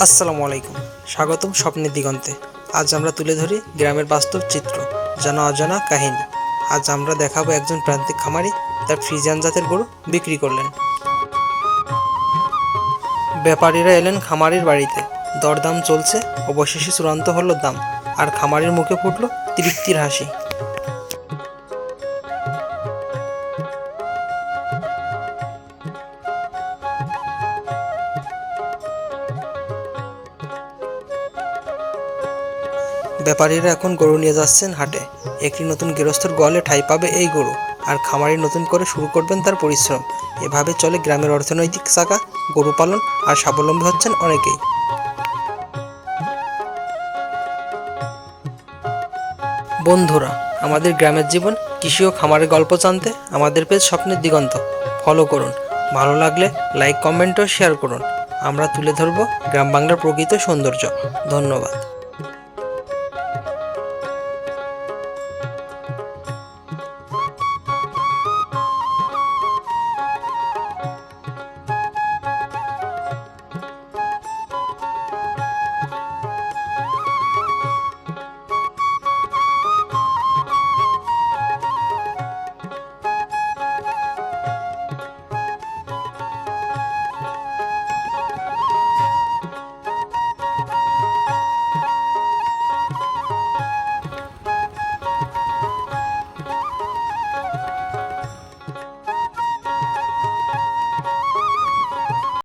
আসসালামু আলাইকুম। স্বাগতম স্বপ্নের দিগন্তে। আজ আমরা তুলে ধরি গ্রামের বাস্তব চিত্র, জানা অজানা কাহিনী। আজ আমরা দেখাবো একজন প্রান্তিক খামারি, তার ফ্রিজিয়ান জাতের গরু বিক্রি করলেন। ব্যাপারীরা এলেন খামারির বাড়িতে। দরদাম চলছে, অবশেষে চূড়ান্ত হলো দাম, আর খামারির মুখে ফুটলো তৃপ্তির হাসি। ব্যাপারীরা এখন গরু নিয়ে যাচ্ছেন হাটে। একটি নতুন গৃহস্থর গোয়ালে ঠাঁই পাবে এই গরু, আর খামারি নতুন করে শুরু করবেন তার পরিশ্রম। এভাবে চলে গ্রামের অর্থনৈতিক চাকা গরু পালন, আর স্বাবলম্বী হচ্ছেন অনেকেই। বন্ধুরা, আমাদের গ্রামের জীবন, কৃষি ও খামারের গল্প জানতে আমাদের পেজ স্বপ্নের দিগন্ত। ফলো করুন। ভালো লাগলে লাইক, কমেন্ট ও শেয়ার করুন। আমরা তুলে ধরব গ্রাম বাংলার প্রকৃত সৌন্দর্য। ধন্যবাদ।